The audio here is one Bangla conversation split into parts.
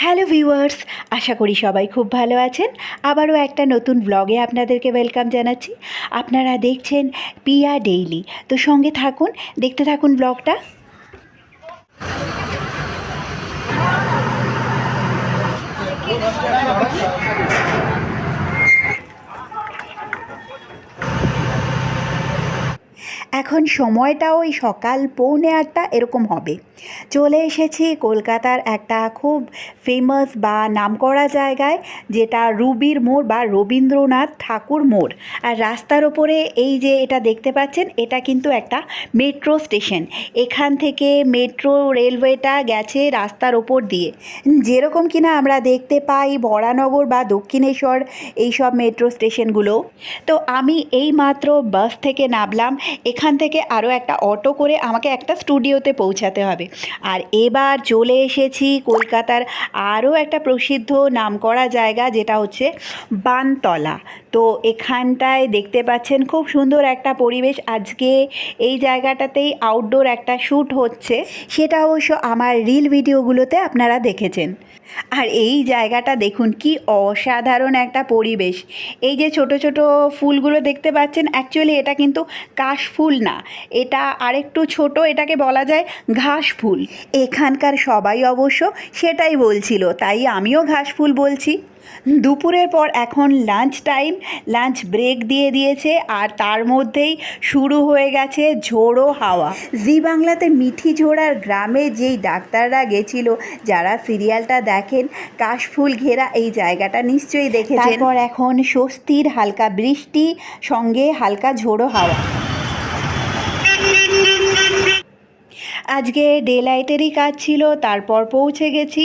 হ্যালো ভিউয়ার্স আশা করি সবাই খুব ভালো আছেন। আবারও একটা নতুন ব্লগে আপনাদেরকে ওয়েলকাম জানাচ্ছি। আপনারা দেখছেন পিয়া ডেইলি তো সঙ্গে থাকুন, দেখতে থাকুন ব্লগটা এখন সময়টা ওই সকাল পৌনে আটটা এরকম হবে। চলে এসেছি কলকাতার একটা খুব ফেমাস বা নামকরা জায়গায়, যেটা রুবির মোড় বা রবীন্দ্রনাথ ঠাকুর মোড়। আর রাস্তার ওপরে এই যে এটা দেখতে পাচ্ছেন, এটা কিন্তু একটা মেট্রো স্টেশন এখান থেকে মেট্রো রেলওয়েটা গেছে রাস্তার ওপর দিয়ে। যেরকম কিনা আমরা দেখতে পাই বরানগর বা দক্ষিণেশ্বর এইসব মেট্রো স্টেশনগুলো তো আমি এই মাত্র বাস থেকে নামলাম। এখান থেকে আরও একটা অটো করে আমাকে একটা স্টুডিওতে পৌঁছাতে হবে। আর এবার চলে এসেছি কলকাতার আরও একটা প্রসিদ্ধ নামকরা জায়গা, যেটা হচ্ছে বানতলা। তো এখানটায় দেখতে পাচ্ছেন খুব সুন্দর একটা পরিবেশ। আজকে এই জায়গাটাতেই আউটডোর একটা শ্যুট হচ্ছে। সেটা অবশ্য আমার রিল ভিডিওগুলোতে আপনারা দেখেছেন। আর এই জায়গাটা দেখুন, কি অসাধারণ একটা পরিবেশ। এই যে ছোট ছোট ফুলগুলো দেখতে পাচ্ছেন অ্যাকচুয়ালি এটা কিন্তু কাশ ফুল না। এটা আরেকটু ছোট, এটাকে বলা যায় ঘাস ফুল। এখানকার সবাই অবশ্য সেটাই বলছিল, তাই আমিও ঘাস ফুল বলছি। দুপুরের পর এখন লাঞ্চ টাইম লাঞ্চ ব্রেক দিয়ে দিয়েছে আর তার মধ্যেই শুরু হয়ে গেছে ঝোড়ো হাওয়া। জি বাংলাতে মিঠি ঝোড়ার গ্রামে যেই ডাক্তাররা গেছিল, যারা সিরিয়ালটা দেখেন কাশফুল ঘেরা এই জায়গাটা নিশ্চয়ই দেখেছেন। তারপর এখন স্বস্তির হালকা বৃষ্টি, সঙ্গে হালকা ঝোড়ো হাওয়া। আজকে ডে লাইটেরই কাজ ছিল, তারপর পৌঁছে গেছি।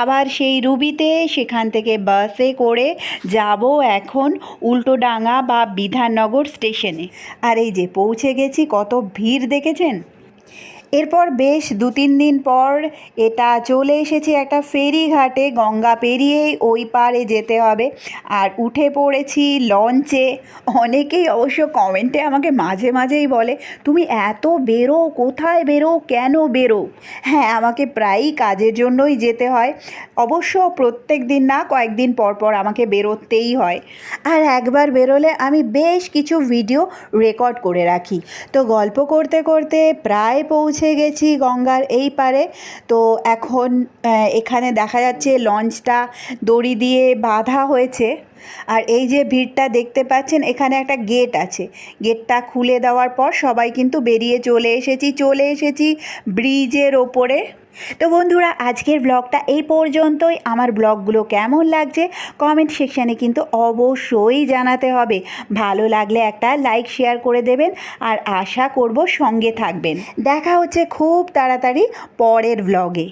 আবার সেই রুবিতে, সেখান থেকে বাসে করে যাব এখন উল্টোডাঙ্গা বা বিধাননগর স্টেশনে। আর এই যে পৌঁছে গেছি, কত ভিড় দেখেছেন? এরপর বেশ দু তিন দিন পর এটা চলে এসেছে একটা ফেরিঘাটে, গঙ্গা পেরিয়ে ওই পারে যেতে হবে। আর উঠে পড়েছি লঞ্চে। অনেকেই অবশ্য কমেন্টে আমাকে মাঝে মাঝেই বলে, তুমি এত বেরো, কোথায় বেরো, কেন বেরো? হ্যাঁ আমাকে প্রায়ই কাজের জন্যই যেতে হয়। অবশ্য প্রত্যেক দিন না, কয়েকদিন পর পর আমাকে বেরোতেই হয়। আর একবার বেরোলে আমি বেশ কিছু ভিডিও রেকর্ড করে রাখি। তো গল্প করতে করতে প্রায় পৌঁছে গেছি গঙ্গার এই পারে। তো এখন এখানে দেখা যাচ্ছে লঞ্চটা দড়ি দিয়ে বাঁধা হয়েছে। আর এই যে ভিড়টা দেখতে পাচ্ছেন, এখানে একটা গেট আছে। গেটটা খুলে দেওয়ার পর সবাই কিন্তু বেরিয়ে চলে এসেছি চলে এসেছি ব্রিজের ওপরে। তো বন্ধুরা, আজকের ব্লগটা এই পর্যন্তই। আমার ব্লগগুলো কেমন লাগছে কমেন্ট সেকশানে কিন্তু অবশ্যই জানাতে হবে। ভালো লাগলে একটা লাইক শেয়ার করে দেবেন আর আশা করব সঙ্গে থাকবেন। দেখা হচ্ছে খুব তাড়াতাড়ি পরের ব্লগে